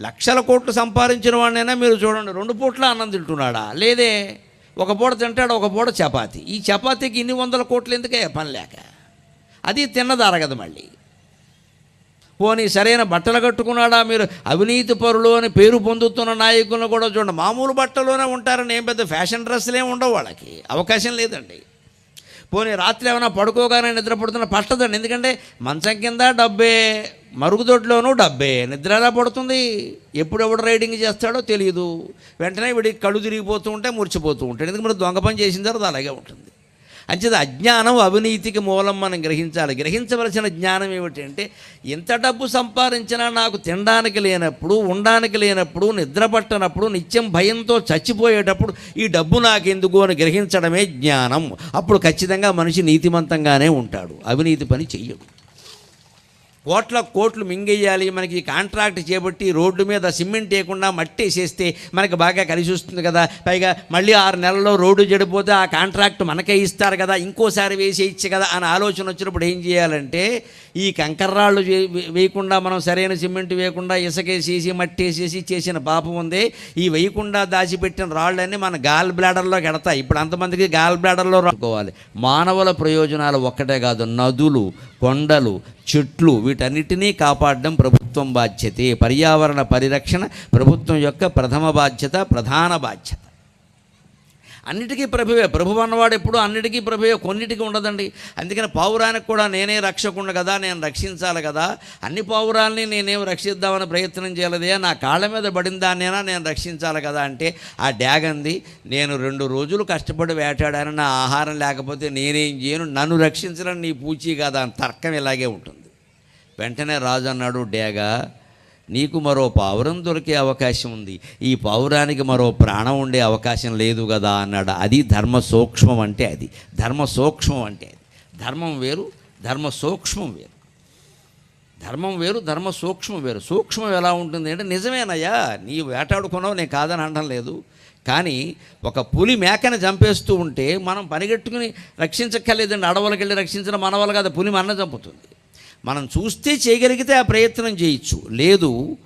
లక్షల కోట్లు సంపాదించిన వాడినైనా మీరు చూడండి రెండు పూట్ల అన్నం తింటున్నాడా? లేదే ఒక పూట తింటాడు ఒక పూట చపాతి. ఈ చపాతీకి ఇన్ని వందల కోట్లు ఎందుకే పని లేక? అది తిన్నదరగదు మళ్ళీ. పోనీ సరైన బట్టలు కట్టుకున్నాడా మీరు? అవినీతి పరులు అని పేరు పొందుతున్న నాయకులను కూడా చూడండి. మామూలు బట్టలోనే ఉంటారని ఏం పెద్ద ఫ్యాషన్ డ్రెస్సులే ఉండవు వాళ్ళకి. అవకాశం లేదండి. పోనీ రాత్రి ఏమైనా పడుకోగానే నిద్రపడుతున్న పట్టదండి. ఎందుకంటే మంచం కింద డబ్బే మరుగుదొడ్లోనూ డబ్బే. నిద్ర ఎలా పడుతుంది? ఎప్పుడెప్పుడు రైడింగ్ చేస్తాడో తెలియదు వెంటనే వీడికి కళ్ళు తిరిగిపోతూ ఉంటే మురిచిపోతూ ఉంటాడు. ఎందుకంటే మరి దొంగ పని చేసిన తర్వాత అలాగే ఉంటుంది. అంచేది అజ్ఞానం అవినీతికి మూలం మనం గ్రహించాలి. గ్రహించవలసిన జ్ఞానం ఏమిటంటే ఎంత డబ్బు సంపాదించినా నాకు తినడానికి లేనప్పుడు ఉండడానికి లేనప్పుడు నిద్ర పట్టనప్పుడు నిత్యం భయంతో చచ్చిపోయేటప్పుడు ఈ డబ్బు నాకెందుకు అని గ్రహించడమే జ్ఞానం. అప్పుడు ఖచ్చితంగా మనిషి నీతిమంతంగానే ఉంటాడు. అవినీతి పని చెయ్యడు. కోట్ల కోట్లు మింగేయాలి మనకి కాంట్రాక్ట్ చేపట్టి రోడ్డు మీద సిమెంట్ వేయకుండా మట్టి వేసేస్తే మనకి బాగా కలిసి వస్తుంది కదా. పైగా మళ్ళీ ఆరు నెలల్లో రోడ్డు చెడిపోతే ఆ కాంట్రాక్ట్ మనకే ఇస్తారు కదా ఇంకోసారి వేసేయచ్చు కదా అని ఆలోచన వచ్చినప్పుడు ఏం చేయాలంటే ఈ కంకర్రాళ్ళు వేయకుండా మనం సరైన సిమెంట్ వేయకుండా ఇసుకేసేసి మట్టి వేసేసి చేసిన పాపం ఉంది. ఈ వేయకుండా దాచిపెట్టిన రాళ్ళన్నీ మన గాల్ బ్లాడర్లో కడతాయి. ఇప్పుడు అంతమందికి గాల్ బ్లాడర్లో రాకోవాలి మానవుల ప్రయోజనాలు ఒక్కటే కాదు నదులు కొండలు చెట్లు వీటన్నిటినీ కాపాడడం ప్రభుత్వం బాధ్యతే. పర్యావరణ పరిరక్షణ ప్రభుత్వం యొక్క ప్రథమ బాధ్యత ప్రధాన బాధ్యత. అన్నిటికీ ప్రభువే. ప్రభు అన్నవాడు ఎప్పుడు అన్నిటికీ ప్రభువే కొన్నిటికి ఉండదండి. అందుకని పావురానికి కూడా నేనే రక్షకుండా కదా నేను రక్షించాలి కదా. అన్ని పావురాల్ని నేనేం రక్షిద్దామని ప్రయత్నం చేయలేదే. నా కాళ్ళ మీద పడిన దాన్నేనా నేను రక్షించాలి కదా అంటే ఆ డ్యాగ్ అంది నేను రెండు రోజులు కష్టపడి వేటాడాను నా ఆహారం లేకపోతే నేనేం చేయను నన్ను రక్షించడం నీ పూచీ కదా అని తర్కం ఇలాగే ఉంటుంది. వెంటనే రాజు అన్నాడు డేగా నీకు మరో పావురం దొరికే అవకాశం ఉంది. ఈ పావురానికి మరో ప్రాణం ఉండే అవకాశం లేదు కదా అన్నాడు. అది ధర్మ సూక్ష్మం అంటే అది. ధర్మ సూక్ష్మం అంటే అది. ధర్మం వేరు ధర్మ సూక్ష్మం వేరు. ధర్మం వేరు ధర్మ సూక్ష్మం వేరు. సూక్ష్మం ఎలా ఉంటుంది అంటే నిజమేనయ్యా నీ వేటాడుకున్నావు నేను కాదని అనడం లేదు. కానీ ఒక పులి మేకని చంపేస్తూ ఉంటే మనం పనిగట్టుకుని రక్షించక్కర్లేదండి. అడవులకు వెళ్ళి రక్షించిన మన వల్ల కాదు పులి మన చంపుతుంది. మనం చూస్తే చేయగలిగితే ఆ ప్రయత్నం చేయొచ్చు. లేదు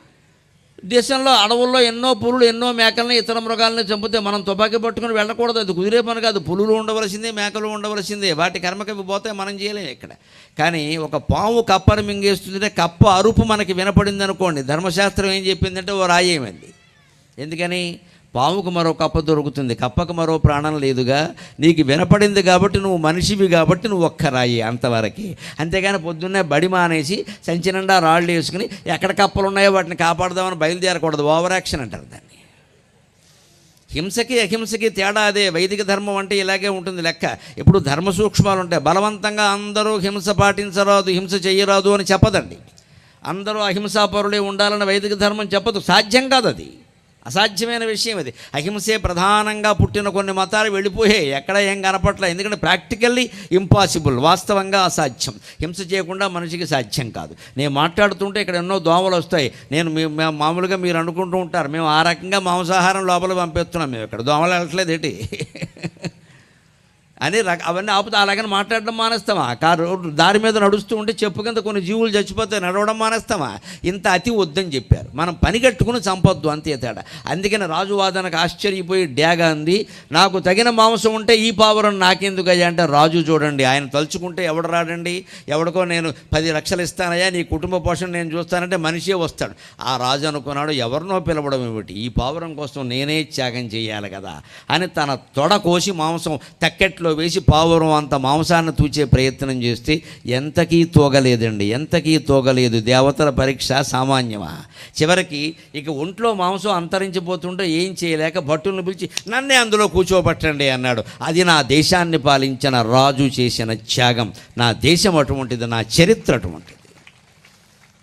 దేశంలో అడవుల్లో ఎన్నో పులులు ఎన్నో మేకల్ని ఇతర మృగాలని చంపితే మనం తుపాకీ పట్టుకుని వెళ్ళకూడదు. అది కుదిరే పని కాదు. పులులు ఉండవలసిందే మేకలు ఉండవలసిందే. వాటి కర్మకవి పోతే మనం చేయలేము ఇక్కడ. కానీ ఒక పాము కప్పని మింగేస్తుంటే కప్ప అరుపు మనకి వినపడింది అనుకోండి ధర్మశాస్త్రం ఏం చెప్పిందంటే ఓ రాయేమంది. ఎందుకని? పాముకు మరో కప్ప దొరుకుతుంది. కప్పకు మరో ప్రాణం లేదుగా. నీకు వినపడింది కాబట్టి నువ్వు మనిషివి కాబట్టి నువ్వు ఒక్క రాయి అంతేగాని పొద్దున్నే బడి మానేసి సంచి నిండా రాళ్ళు వేసుకుని ఎక్కడ కప్పలు ఉన్నాయో వాటిని కాపాడదామని బయలుదేరకూడదు. ఓవర్ యాక్షన్ అంటారు దాన్ని. హింసకి అహింసకి తేడా అదే. వైదిక ధర్మం అంటే ఇలాగే ఉంటుంది లెక్క. ఇప్పుడు ధర్మ సూక్ష్మాలు ఉంటాయి. బలవంతంగా అందరూ హింస పాటించరాదు హింస చేయరాదు అని చెప్పదండి. అందరూ అహింసాపరులే ఉండాలని వైదిక ధర్మం చెప్పదు. సాధ్యం కాదు అది అసాధ్యమైన విషయం అది అహింసే ప్రధానంగా పుట్టిన కొన్ని మతాలు వెళ్ళిపోయాయి ఎక్కడ ఏం కనపట్లే ఎందుకంటే ప్రాక్టికల్లీ ఇంపాసిబుల్ వాస్తవంగా అసాధ్యం. హింస చేయకుండా మనిషికి సాధ్యం కాదు. నేను మాట్లాడుతుంటే ఇక్కడ ఎన్నో దోమలు వస్తాయి. నేను మామూలుగా మీరు అనుకుంటూ ఉంటారు. మేము ఆ రకంగా మాంసాహారం లోపల పంపిస్తున్నాం. మేము ఇక్కడ దోమలు వెళ్ళట్లేదు ఏంటి? అని రక అవన్నీ ఆపుతా అలాగని మాట్లాడడం మానేస్తామా? కారు దారి మీద నడుస్తూ ఉంటే చెప్పు కింద కొన్ని జీవులు చచ్చిపోతే నడవడం మానేస్తామా? ఇంత అతి వద్దని చెప్పారు. మనం పని కట్టుకుని చంపొద్దు అంతే తేడా. అందుకని రాజు వాదనకు ఆశ్చర్యపోయి డేగా అంది నాకు తగిన మాంసం ఉంటే ఈ పావురం నాకెందుకు అయ్యా? అంటే రాజు చూడండి ఆయన తలుచుకుంటే ఎవడు రాడండి? ఎవడికో నేను పది లక్షలు ఇస్తానయ్యా నీ కుటుంబ పోషణ నేను చూస్తానంటే మనిషే వస్తాడు. ఆ రాజు అనుకున్నాడు ఎవరినో పిలవడం ఏమిటి? ఈ పావురం కోసం నేనే త్యాగం చేయాలి కదా. అని తన తొడ కోసి మాంసం తక్కెట్లో వేసి పావురం అంత మాంసాన్ని తూచే ప్రయత్నం చేస్తే ఎంతకీ తోగలేదండి ఎంతకీ తోగలేదు. దేవతల పరీక్ష సామాన్యమా? చివరికి ఇక ఒంట్లో మాంసం అంతరించిపోతుంటే ఏం చేయలేక భట్టులను పిలిచి నన్నే అందులో కూర్చోబట్టండి అన్నాడు. అది నా దేశాన్ని పాలించిన రాజు చేసిన త్యాగం. నా దేశం అటువంటిది నా చరిత్ర అటువంటిది.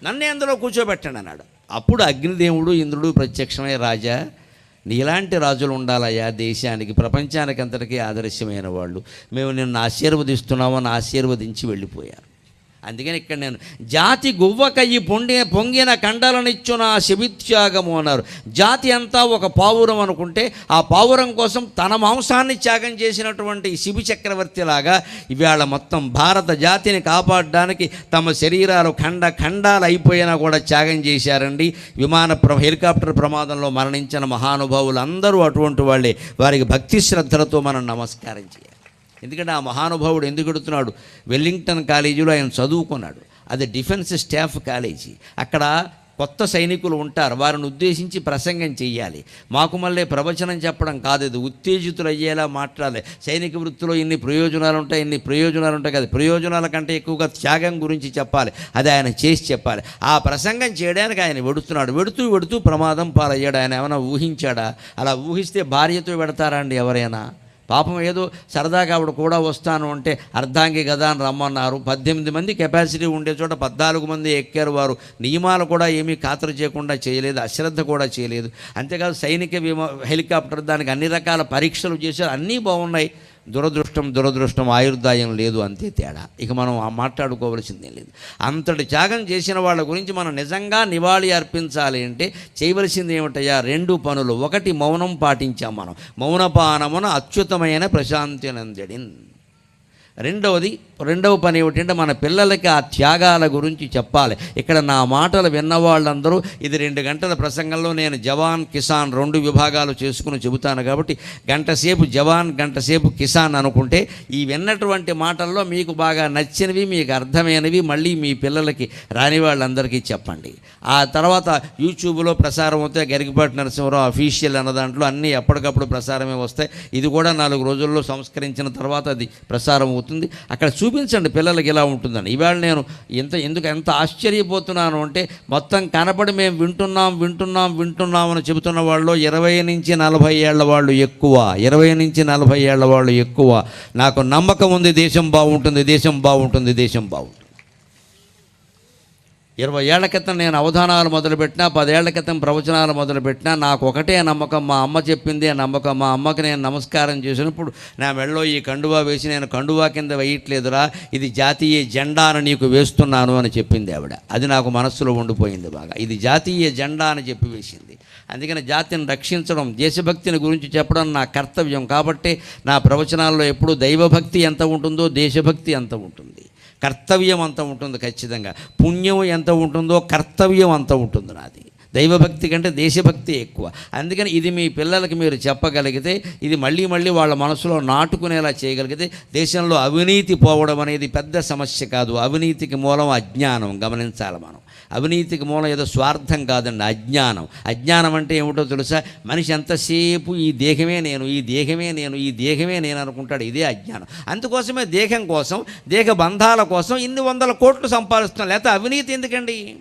నన్నే అందులో కూర్చోబెట్టండి అన్నాడు. అప్పుడు అగ్నిదేవుడు ఇంద్రుడు ప్రత్యక్షమై రాజా నీలాంటి రాజులు ఉండాలయ్యా దేశానికి ప్రపంచానికి అంతటికీ ఆదర్శమైన వాళ్ళు. మేము నిన్ను ఆశీర్వదిస్తున్నామని ఆశీర్వదించి వెళ్ళిపోయారు. అందుకని ఇక్కడ నేను జాతి గువ్వకయ్యి పొండి పొంగిన కండలనిచ్చున శిబిత్యాగము అన్నారు. జాతి అంతా ఒక పావురం అనుకుంటే ఆ పావురం కోసం తన మాంసాన్ని త్యాగం చేసినటువంటి శిబి చక్రవర్తి లాగా ఇవాళ మొత్తం భారత జాతిని కాపాడడానికి తమ శరీరాలు ఖండ ఖండాలు అయిపోయినా కూడా త్యాగం చేశారండి. విమాన ప్ర హెలికాప్టర్ ప్రమాదంలో మరణించిన మహానుభావులు అందరూ అటువంటి వాళ్ళే. వారికి భక్తి శ్రద్ధలతో మనం నమస్కారం చేయాలి. ఎందుకంటే ఆ మహానుభావుడు ఎందుకు ఎడుతున్నాడు? వెల్లింగ్టన్ కాలేజీలో ఆయన చదువుకున్నాడు. అది డిఫెన్స్ స్టాఫ్ కాలేజీ. అక్కడ కొత్త సైనికులు ఉంటారు. వారిని ఉద్దేశించి ప్రసంగం చెయ్యాలి. మాకు మళ్ళీ ప్రవచనం చెప్పడం కాదు ఇది. ఉత్తేజితులు అయ్యేలా మాట్లాడాలి. సైనిక వృత్తిలో ఇన్ని ప్రయోజనాలు ఉంటాయి ఇన్ని ప్రయోజనాలు ఉంటాయి కదా. ప్రయోజనాల కంటే ఎక్కువగా త్యాగం గురించి చెప్పాలి. అది ఆయన చేసి చెప్పాలి. ఆ ప్రసంగం చేయడానికి ఆయన వెడుతున్నాడు. వెడుతూ వెడుతూ ప్రమాదం పాలయ్యాడు. ఆయన ఏమైనా ఊహించాడా? అలా ఊహిస్తే భార్యతో పెడతారా అండి ఎవరైనా? పాపం ఏదో సరదాగా ఆవిడ కూడా వస్తాను అంటే అర్ధాంగి కదా అని రమ్మన్నారు. పద్దెనిమిది మంది కెపాసిటీ ఉండే చోట పద్నాలుగు మంది ఎక్కారు వారు. నియమాలు కూడా ఏమీ ఖాతరు చేయకుండా చేయలేదు అశ్రద్ధ కూడా చేయలేదు. అంతేకాదు సైనిక విమా హెలికాప్టర్ దానికి అన్ని రకాల పరీక్షలు చేశారు. అన్నీ బాగున్నాయి. దురదృష్టం దురదృష్టం ఆయుర్దాయం లేదు అంతే తేడా. ఇక మనం ఆ మాట్లాడుకోవలసిందే లేదు. అంతటి త్యాగం చేసిన వాళ్ళ గురించి మనం నిజంగా నివాళి అర్పించాలి అంటే చేయవలసింది ఏమిటయ్యా? రెండు పనులు. ఒకటి మౌనం పాటించాం మనం. మౌనపానమున అత్యుతమైన ప్రశాంతినందడిన్ రెండవది రెండవ పని ఏమిటంటే మన పిల్లలకి ఆ త్యాగాల గురించి చెప్పాలి. ఇక్కడ నా మాటలు విన్న వాళ్ళందరూ ఇది రెండు గంటల ప్రసంగంలో నేను జవాన్ కిసాన్ రెండు విభాగాలు చేసుకుని చెబుతాను కాబట్టి గంటసేపు జవాన్ గంటసేపు కిసాన్ అనుకుంటే ఈ విన్నటువంటి మాటల్లో మీకు బాగా నచ్చినవి మీకు అర్థమైనవి మళ్ళీ మీ పిల్లలకి రాని వాళ్ళందరికీ చెప్పండి. ఆ తర్వాత యూట్యూబ్లో ప్రసారం అవుతాయి గరికపాటి నరసింహరావు అఫీషియల్ అన్న దాంట్లో అన్నీ ఎప్పటికప్పుడు ప్రసారమే వస్తాయి. ఇది కూడా నాలుగు రోజుల్లో సంస్కరించిన తర్వాత అది ప్రసారం అవుతుంది. అక్కడ చూపించండి పిల్లలకి ఇలా ఉంటుందని. ఇవాళ నేను ఎంత ఎందుకు ఎంత ఆశ్చర్యపోతున్నాను అంటే మొత్తం కనపడి మేము వింటున్నాం వింటున్నాం వింటున్నాం అని చెబుతున్న వాళ్ళు ఇరవై నుంచి నలభై ఏళ్ళ వాళ్ళు ఎక్కువ. ఇరవై నుంచి నలభై ఏళ్ళ వాళ్ళు ఎక్కువ. నాకు నమ్మకం ఉంది దేశం బాగుంటుంది దేశం బాగుంటుంది దేశం బాగుంటుంది. ఇరవై ఏళ్ళ క్రితం నేను అవధానాలు మొదలుపెట్టినా పదేళ్ళ క్రితం ప్రవచనాలు మొదలుపెట్టినా నాకు ఒకటే నమ్మకం మా అమ్మ చెప్పిందే నమ్మకం మా అమ్మకి నేను నమస్కారం చేసినప్పుడు నా మెళ్ళలో ఈ కండువా వేసి నేను కండువా కింద వేయట్లేదురా ఇది జాతీయ జెండాను నీకు వేస్తున్నాను అని చెప్పింది ఆవిడ. అది నాకు మనస్సులో ఉండిపోయింది బాగా. ఇది జాతీయ జెండా అని చెప్పి వేసింది. అందుకని జాతిని రక్షించడం దేశభక్తిని గురించి చెప్పడం నా కర్తవ్యం. కాబట్టి నా ప్రవచనాల్లో ఎప్పుడూ దైవభక్తి ఎంత ఉంటుందో దేశభక్తి ఎంత ఉంటుంది. కర్తవ్యం అంత ఉంటుంది ఖచ్చితంగా. పుణ్యం ఎంత ఉంటుందో కర్తవ్యం అంత ఉంటుంది నాది. దైవభక్తి కంటే దేశభక్తి ఎక్కువ. అందుకని ఇది మీ పిల్లలకి మీరు చెప్పగలిగితే ఇది మళ్ళీ మళ్ళీ వాళ్ళ మనసులో నాటుకునేలా చేయగలిగితే దేశంలో అవినీతి పోవడం అనేది పెద్ద సమస్య కాదు. అవినీతికి మూలం అజ్ఞానం. గమనించాలి మనం. అవినీతికి మూలం ఏదో స్వార్థం కాదండి అజ్ఞానం. అజ్ఞానం అంటే ఏమిటో తెలుసా? మనిషి ఎంతసేపు ఈ దేహమే నేను ఈ దేహమే నేను ఈ దేహమే నేను అనుకుంటాడు ఇదే అజ్ఞానం. అందుకోసమే దేహం కోసం దేహ బంధాల కోసం ఇన్ని వందల కోట్లు సంపాదిస్తున్నాం. లేకపోతే అవినీతి ఎందుకండి?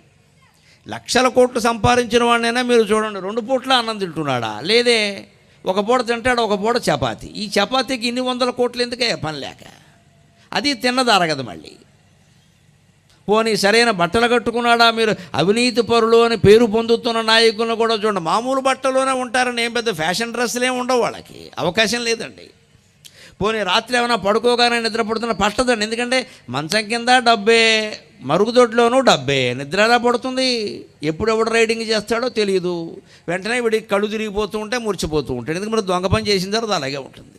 లక్షల కోట్లు సంపాదించిన వాడినైనా మీరు చూడండి రెండు పూట్ల అన్నం తింటున్నాడా? లేదే ఒక పూట తింటాడు ఒక పూట చపాతి. ఈ చపాతీకి ఇన్ని వందల కోట్లు ఎందుకే పని లేక. అది తిన్నదారగదు మళ్ళీ. పోనీ సరైన బట్టలు కట్టుకున్నాడా మీరు? అవినీతి పరులు అని పేరు పొందుతున్న నాయకులను కూడా చూడండి. మామూలు బట్టలోనే ఉంటారని ఏం పెద్ద ఫ్యాషన్ డ్రెస్సులు ఏమి ఉండవు వాళ్ళకి. అవకాశం లేదండి. పోనీ రాత్రి ఏమైనా పడుకోగానే నిద్ర పడుతున్న పట్టదండి. ఎందుకంటే మంచం కింద డబ్బే మరుగుదొడ్లోనూ డబ్బే. నిద్ర ఎలా పడుతుంది? ఎప్పుడెప్పుడు రైడింగ్ చేస్తాడో తెలియదు వెంటనే వీడికి కళ్ళు తిరిగిపోతూ ఉంటే మురిచిపోతూ ఉంటాడు. ఎందుకంటే మరి దొంగ పని చేసిన తర్వాత అలాగే ఉంటుంది.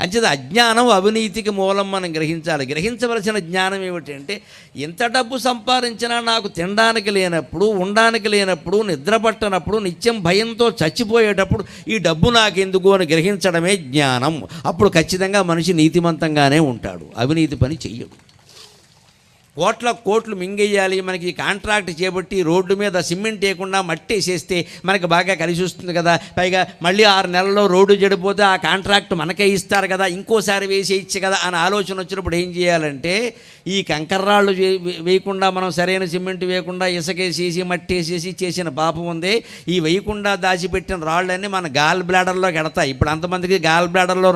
అంచేత అజ్ఞానం అవినీతికి మూలం మనం గ్రహించాలి. గ్రహించవలసిన జ్ఞానం ఏమిటంటే ఎంత డబ్బు సంపాదించినా నాకు తినడానికి లేనప్పుడు ఉండడానికి లేనప్పుడు నిద్ర పట్టనప్పుడు నిత్యం భయంతో చచ్చిపోయేటప్పుడు ఈ డబ్బు నాకెందుకు అని గ్రహించడమే జ్ఞానం. అప్పుడు ఖచ్చితంగా మనిషి నీతిమంతంగానే ఉంటాడు. అవినీతి పని చెయ్యడు. కోట్ల కోట్లు మింగేయాలి మనకి కాంట్రాక్ట్ చేపట్టి రోడ్డు మీద సిమెంట్ వేయకుండా మట్టి వేసేస్తే మనకి బాగా కలిసి వస్తుంది కదా. పైగా మళ్ళీ ఆరు నెలల్లో రోడ్డు చెడిపోతే ఆ కాంట్రాక్ట్ మనకే ఇస్తారు కదా ఇంకోసారి వేసేయచ్చు కదా అని ఆలోచన వచ్చినప్పుడు ఏం చేయాలంటే ఈ కంకర్రాళ్ళు వేయకుండా మనం సరైన సిమెంట్ వేయకుండా ఇసుకేసేసి మట్టి వేసేసి చేసిన పాపం ఉంది. ఈ వేయకుండా దాచిపెట్టిన రాళ్ళన్నీ మన గాల్ బ్లాడర్లోకి ఎడతాయి. ఇప్పుడు అంతమందికి గాల్ బ్లాడర్లో